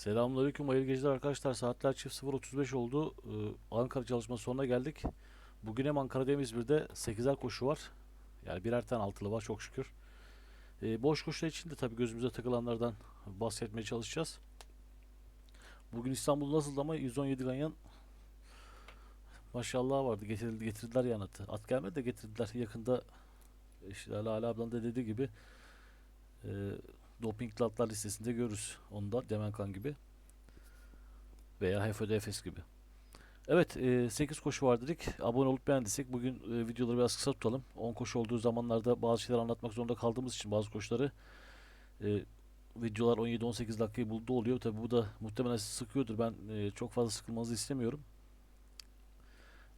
Selamünaleyküm, hayırlı geceler arkadaşlar. Saatler çift 0.35 oldu. Ee, Ankara çalışması sonuna geldik. Bugün hem Ankara'da hem İzmir'de 8'er koşu var. Yani birer tane altılı var çok şükür. Ee, boş koşular için de tabii gözümüze takılanlardan bahsetmeye çalışacağız. Bugün İstanbul nasıldı ama 117 ganyan maşallah vardı. Getirildi, getirdiler yani. At gelmedi de getirdiler. Yakında işte Ali Ali ablan da dediği gibi e, dopingli atlar listesinde görürüz. Onu da Demenkan gibi. Veya HFÖ'de Efes gibi. Evet 8 koşu var dedik. Abone olup beğendiysek bugün e, videoları biraz kısa tutalım. 10 koşu olduğu zamanlarda bazı şeyler anlatmak zorunda kaldığımız için bazı koşuları e, videolar 17-18 dakikayı buldu oluyor. Tabi bu da muhtemelen sizi sıkıyordur. Ben e, çok fazla sıkılmanızı istemiyorum.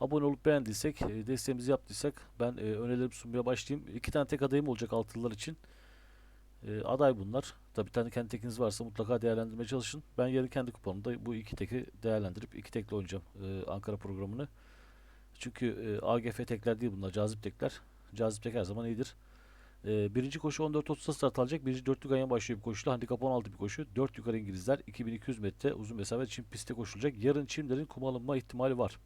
Abone olup beğendiysek, e, desteğimizi yaptıysak ben e, önerilerimi sunmaya başlayayım. İki tane tek adayım olacak altılılar için. E, aday bunlar. Tabii tane kendi tekiniz varsa mutlaka değerlendirmeye çalışın. Ben yarın kendi kuponumda bu iki teki değerlendirip iki tekle oynayacağım e, Ankara programını. Çünkü e, AGF tekler değil bunlar, cazip tekler. Cazip tek her zaman iyidir. E, birinci koşu 14.30'da start alacak. Birinci dörtlü ganyan başlıyor bir koşuyla. Handikap 16 bir koşu. 4 yukarı İngilizler. 2200 metre uzun mesafe çim pistte koşulacak. Yarın çimlerin kum alınma ihtimali var.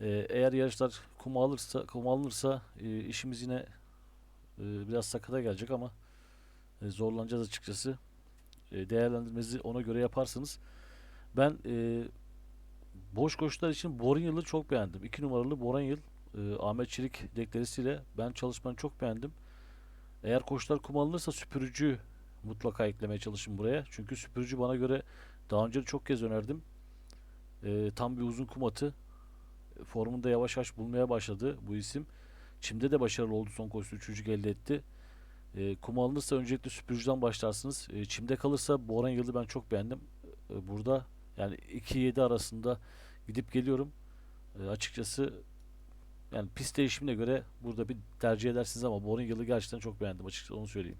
E, eğer yarışlar kum alırsa, kum alınırsa e, işimiz yine e, biraz sakata gelecek ama e, zorlanacağız açıkçası. E, değerlendirmenizi ona göre yaparsınız. Ben e, boş koşular için Borin çok beğendim. 2 numaralı Borin Yıl e, Ahmet Çelik deklarisiyle ben çalışmanı çok beğendim. Eğer koşular kum alınırsa süpürücü mutlaka eklemeye çalışın buraya. Çünkü süpürücü bana göre daha önce çok kez önerdim. E, tam bir uzun kum atı. Formunda yavaş yavaş bulmaya başladı bu isim. Çim'de de başarılı oldu son koşusu. Üçüncülük elde etti. E, kum alınırsa öncelikle süpürücüden başlarsınız. E, çimde kalırsa Boran Yıldız'ı ben çok beğendim. E, burada yani 2-7 arasında gidip geliyorum. E, açıkçası yani pist değişimine göre burada bir tercih edersiniz ama Boran Yıldız'ı gerçekten çok beğendim açıkçası onu söyleyeyim.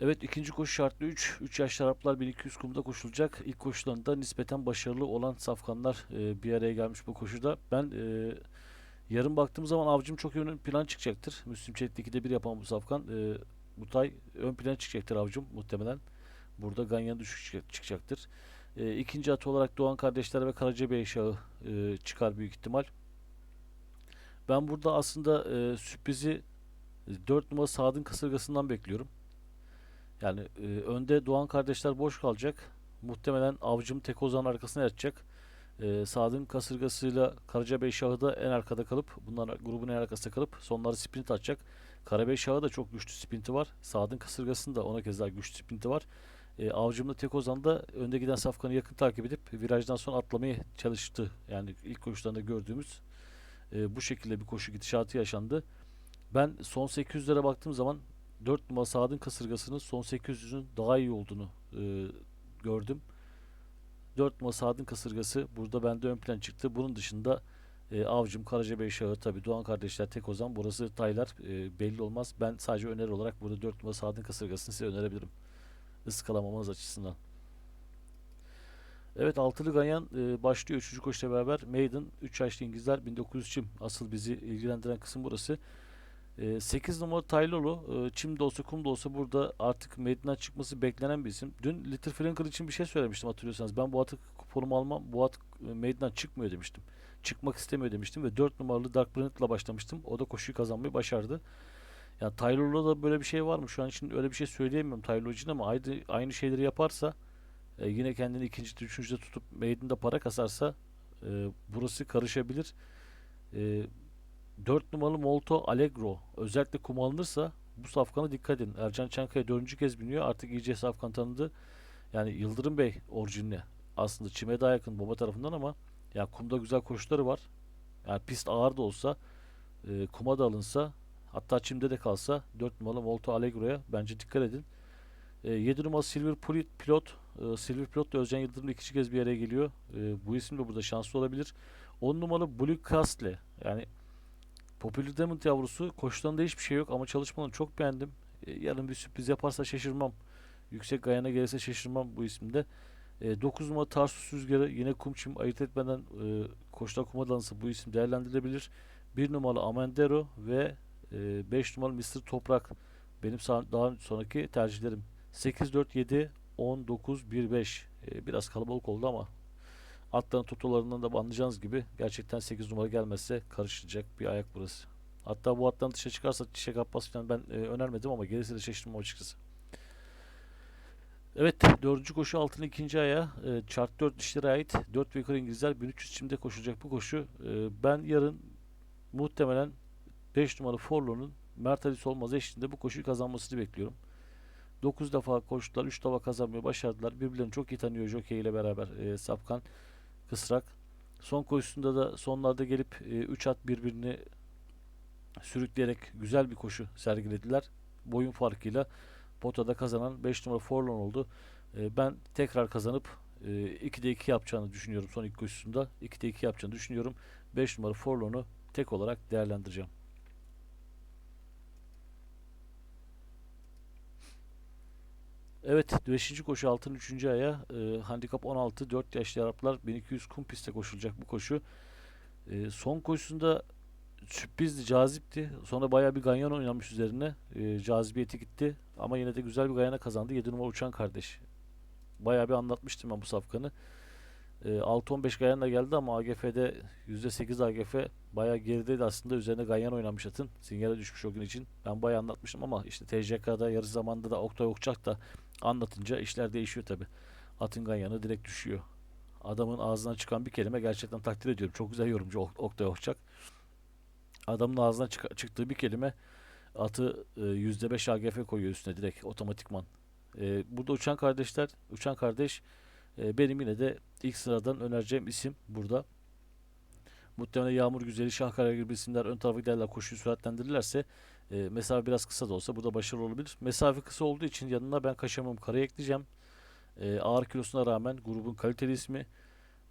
Evet ikinci koşu şartlı 3. 3 yaşlı Araplar 1200 kumda koşulacak. İlk koşularında nispeten başarılı olan safkanlar e, bir araya gelmiş bu koşuda. Ben e, Yarın baktığım zaman avcım çok ön plan çıkacaktır. Müslüm Çelik'te 2'de 1 yapan bu safkan. E, Butay ön plan çıkacaktır avcım muhtemelen. Burada Ganyan düşük çıkacaktır. E, ikinci atı olarak Doğan kardeşler ve Karacabey Şahı e, çıkar büyük ihtimal. Ben burada aslında e, sürprizi 4 numara Sadık kasırgasından bekliyorum. Yani e, önde Doğan kardeşler boş kalacak. Muhtemelen avcım tek ozan arkasına yatacak. E, Sadık'ın kasırgasıyla Karacabey Şahı da en arkada kalıp bunlar grubun en arkasında kalıp sonları sprint atacak. Karabey Şahı da çok güçlü sprinti var. Sadık'ın kasırgasında ona kez daha güçlü sprinti var. E, Avcım'la Tekozan da önde giden Safkan'ı yakın takip edip virajdan sonra atlamaya çalıştı. Yani ilk koşularında gördüğümüz e, bu şekilde bir koşu gidişatı yaşandı. Ben son 800'lere baktığım zaman 4 numara Sadık'ın kasırgasının son 800'ün daha iyi olduğunu e, gördüm. 4 numara Sadık kasırgası burada bende ön plan çıktı. Bunun dışında e, Avcım, Karacabey Şahı, tabi Doğan kardeşler tek ozan. Burası taylar e, belli olmaz. Ben sadece öneri olarak burada 4 numara Sadık kasırgasını size önerebilirim. Iskalamamanız açısından. Evet altılı ganyan e, başlıyor 3. koşuyla beraber. Maiden 3 yaşlı İngilizler 1900 çim. Asıl bizi ilgilendiren kısım burası. E, 8 numara Taylor'lu e, çim de olsa kum da olsa burada artık meydandan çıkması beklenen bir isim. Dün Little Franklin için bir şey söylemiştim hatırlıyorsanız. Ben bu atı kuponumu almam. Bu at e, meydandan çıkmıyor demiştim. Çıkmak istemiyor demiştim ve 4 numaralı Dark Brunet'la başlamıştım. O da koşuyu kazanmayı başardı. Yani Taylor'la da böyle bir şey var mı? Şu an için öyle bir şey söyleyemiyorum Taylor için ama aynı, aynı şeyleri yaparsa e, yine kendini ikinci, üçüncüde tutup meydanda para kasarsa e, burası karışabilir. E, 4 numaralı Molto Allegro özellikle kum alınırsa bu safkana dikkat edin. Ercan Çankaya dördüncü kez biniyor. Artık iyice safkan tanıdı. Yani Yıldırım Bey orijinli. Aslında çime daha yakın baba tarafından ama ya kumda güzel koşuları var. Yani pist ağır da olsa e, kuma da alınsa hatta çimde de kalsa 4 numaralı Molto Allegro'ya bence dikkat edin. E, 7 numaralı Silver Pilot, e, Silver Pilot da Özcan Yıldırım ikinci kez bir araya geliyor. E, bu isim de burada şanslı olabilir. 10 numaralı Blue Castle yani Popular Diamond yavrusu koşularında hiçbir şey yok ama çalışmalarını çok beğendim. E, yarın bir sürpriz yaparsa şaşırmam. Yüksek gayana gelirse şaşırmam bu isimde. E, 9 numara Tarsus Rüzgarı yine kum çim ayırt etmeden e, koşular kuma dalansa bu isim değerlendirilebilir. 1 numaralı Amendero ve 5 e, numaralı Mr. Toprak benim daha sonraki tercihlerim. 8 4 7 10 9 1 5 Ee, biraz kalabalık oldu ama atların tutularından da anlayacağınız gibi gerçekten 8 numara gelmezse karışacak bir ayak burası. Hatta bu attan dışa çıkarsa Çiçek Abbas falan ben e, önermedim ama gelirse de şaşırmam açıkçası. Evet, dördüncü koşu altın ikinci aya e, chart 4 dişlere ait 4 ve yukarı İngilizler 1300 çimde koşulacak bu koşu. E, ben yarın muhtemelen 5 numaralı Forlo'nun Mert Ali Solmaz eşliğinde bu koşuyu kazanmasını bekliyorum. 9 defa koştular, 3 defa kazanmayı başardılar. Birbirlerini çok iyi tanıyor Jockey ile beraber e, Sapkan, Kısrak. Son koşusunda da sonlarda gelip 3 at birbirini sürükleyerek güzel bir koşu sergilediler. Boyun farkıyla potada kazanan 5 numara Forlon oldu. E, ben tekrar kazanıp e, 2'de 2 yapacağını düşünüyorum son ilk koşusunda. 2'de 2 yapacağını düşünüyorum. 5 numara Forlon'u tek olarak değerlendireceğim. Evet 5. koşu altın 3. aya e, handikap 16 4 yaşlı Araplar 1200 kum pistte koşulacak bu koşu. E, son koşusunda sürprizdi, cazipti. Sonra bayağı bir ganyan oynamış üzerine. E, cazibiyeti gitti. Ama yine de güzel bir ganyana kazandı. 7 numara uçan kardeş. Bayağı bir anlatmıştım ben bu safkanı. E, 6-15 ganyanla geldi ama AGF'de %8 AGF bayağı gerideydi aslında. Üzerine ganyan oynamış atın. Sinyale düşmüş o gün için. Ben bayağı anlatmıştım ama işte TCK'da yarı zamanda da Oktay Okçak da anlatınca işler değişiyor tabi. Atın ganyanı direkt düşüyor. Adamın ağzından çıkan bir kelime gerçekten takdir ediyorum. Çok güzel yorumcu Ok- Oktay Okçak adamın ağzından çık- çıktığı bir kelime atı e, %5 AGF koyuyor üstüne direkt otomatikman. E, burada uçan kardeşler, uçan kardeş e, benim yine de ilk sıradan önereceğim isim burada. Muhtemelen Yağmur Güzeli, Şahkara gibi isimler ön tarafa giderler koşuyu süratlendirirlerse e, mesafe biraz kısa da olsa burada başarılı olabilir. Mesafe kısa olduğu için yanına ben Kaşamam Kara'yı ekleyeceğim. E, ağır kilosuna rağmen grubun kaliteli ismi.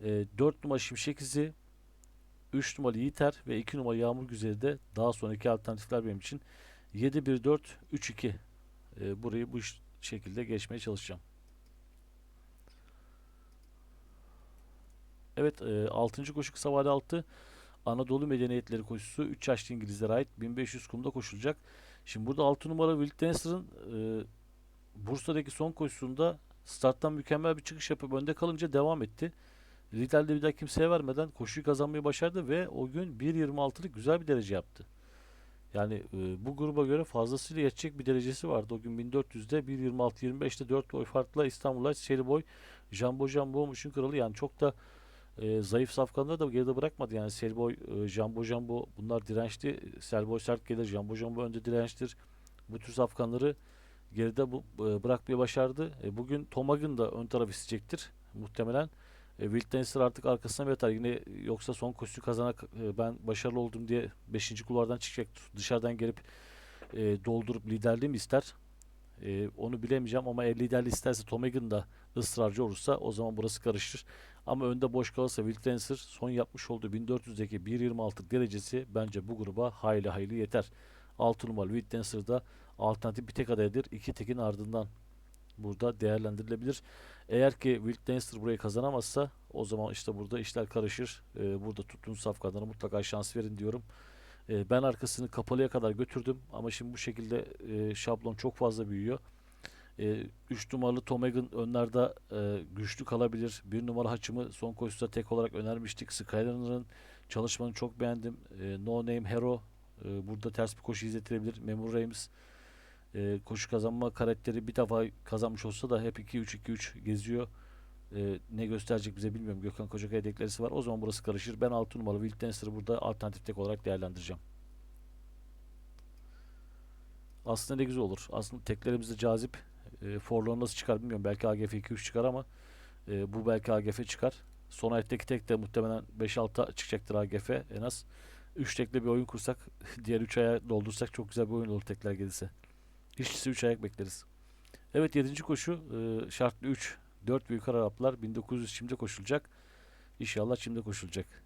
E, 4 numara Şimşek İzi, 3 numaralı Yiğiter ve 2 numaralı Yağmur Güzeli de daha sonraki alternatifler benim için. 7-1-4-3-2 e, burayı bu şekilde geçmeye çalışacağım. Evet e, 6. koşu kısa vade 6 Anadolu Medeniyetleri koşusu 3 yaşlı İngilizlere ait 1500 kumda koşulacak. Şimdi burada 6 numara Will Dancer'ın e, Bursa'daki son koşusunda starttan mükemmel bir çıkış yapıp önde kalınca devam etti. Liderliği bir daha kimseye vermeden koşuyu kazanmayı başardı ve o gün 1.26'lık güzel bir derece yaptı. Yani e, bu gruba göre fazlasıyla yetecek bir derecesi vardı. O gün 1400'de 1.26-25'te 4 boy farkla İstanbul Lights, Seri Boy, Jumbo Jumbo Muş'un kralı yani çok da e, zayıf safkanları da geride bırakmadı. Yani Seri Boy, e, Jumbo Jumbo bunlar dirençli. Seri Boy sert gelir, Jumbo Jumbo önde dirençtir. Bu tür safkanları geride bu, e, bırakmayı başardı. E, bugün Tomag'ın da ön taraf isteyecektir muhtemelen. E, Dancer artık arkasına yatar? Yine yoksa son koşuyu kazanak e, ben başarılı oldum diye 5. kulvardan çıkacak dışarıdan gelip e, doldurup liderliği ister? E, onu bilemeyeceğim ama eğer liderliği isterse Tom da ısrarcı olursa o zaman burası karışır. Ama önde boş kalırsa Will Dancer son yapmış olduğu 1400'deki 1.26 derecesi bence bu gruba hayli hayli yeter. 6 numaralı Will Dancer da alternatif bir tek adaydır. İki tekin ardından burada değerlendirilebilir. Eğer ki Will Dancer burayı kazanamazsa o zaman işte burada işler karışır. Ee, burada tuttuğunuz safkanlara mutlaka şans verin diyorum. Ee, ben arkasını kapalıya kadar götürdüm ama şimdi bu şekilde e, şablon çok fazla büyüyor. 3 numaralı Tom Egan önlerde e, güçlü kalabilir. 1 numara haçımı son koşuda tek olarak önermiştik. Skyliner'ın çalışmanı çok beğendim. E, no Name Hero e, burada ters bir koşu izletilebilir. Memur Reims e, koşu kazanma karakteri bir defa kazanmış olsa da hep 2-3-2-3 geziyor. E, ne gösterecek bize bilmiyorum. Gökhan Kocakaya deklaresi var. O zaman burası karışır. Ben 6 numaralı Will Dancer'ı burada alternatif tek olarak değerlendireceğim. Aslında ne güzel olur. Aslında teklerimiz de cazip. E, Forlorn nasıl çıkar bilmiyorum. Belki AGF 2-3 çıkar ama e, bu belki AGF çıkar. Son ayetteki tek de muhtemelen 5-6 çıkacaktır AGF en az. 3 tekle bir oyun kursak, diğer 3 aya doldursak çok güzel bir oyun olur tekler gelirse. İşçisi 3 ayak bekleriz. Evet 7. koşu e, şartlı 3. 4 büyük Araplar 1900 çimde koşulacak. İnşallah çimde koşulacak.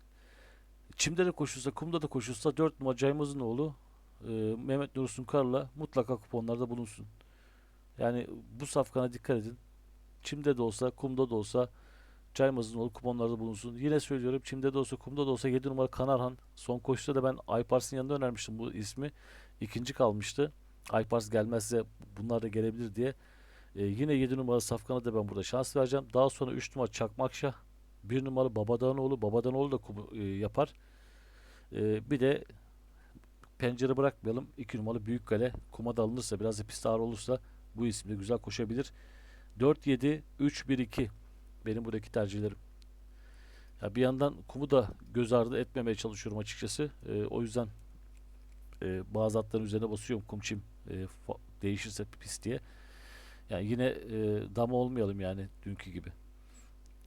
Çimde de koşulsa, kumda da koşulsa 4 numara oğlu e, Mehmet Nursun Karla mutlaka kuponlarda bulunsun. Yani bu safkana dikkat edin. Çimde de olsa, kumda da olsa Caymaz'ın oğlu kuponlarda bulunsun. Yine söylüyorum çimde de olsa, kumda da olsa 7 numara Kanarhan. Son koşuda da ben Aypars'ın yanında önermiştim bu ismi. İkinci kalmıştı. Aypars gelmezse bunlar da gelebilir diye. E, yine 7 numara Safkan'a da ben burada şans vereceğim. Daha sonra 3 numara Çakmakşah. 1 numara Babadanoğlu. Babadanoğlu da e, yapar. E, bir de pencere bırakmayalım. 2 numaralı Büyükkale. Kuma da alınırsa biraz da pist ağır olursa bu isimde güzel koşabilir. 4-7-3-1-2 benim buradaki tercihlerim. Ya bir yandan kumu da göz ardı etmemeye çalışıyorum açıkçası. E, o yüzden e, bazı atların üzerine basıyorum kum çim e, değişirse pist diye. Yani yine e, dama olmayalım yani dünkü gibi.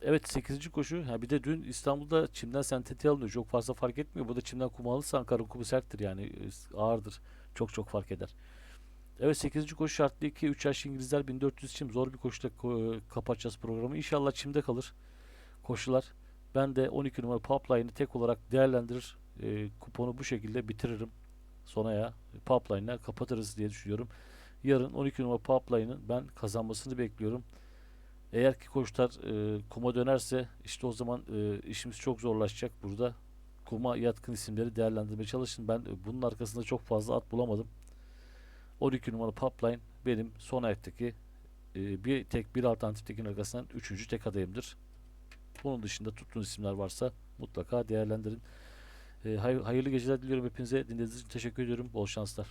Evet 8. koşu. Ha bir de dün İstanbul'da çimden sentetiğe alınıyor. Çok fazla fark etmiyor. Burada çimden kum alırsa Ankara'nın kumu serttir yani e, ağırdır. Çok çok fark eder. Evet 8. koşu şartlı 2 3 yaş İngilizler 1400 çim zor bir koşuyla ko- kapatacağız programı. İnşallah çimde kalır koşular. Ben de 12 numara Pipeline tek olarak değerlendirir. E, kuponu bu şekilde bitiririm. Sonaya Pipeline'la kapatırız diye düşünüyorum. Yarın 12 numara Pipeline'ın ben kazanmasını bekliyorum. Eğer ki koçlar e, kuma dönerse işte o zaman e, işimiz çok zorlaşacak burada. Kuma yatkın isimleri değerlendirmeye çalışın. Ben e, bunun arkasında çok fazla at bulamadım. 12 numara Pipeline benim son ayaktaki e, bir tek bir alternatiftekin arkasından üçüncü tek adayımdır. Bunun dışında tuttuğunuz isimler varsa mutlaka değerlendirin. E, hay- hayırlı geceler diliyorum hepinize. Dinlediğiniz için teşekkür ediyorum. Bol şanslar.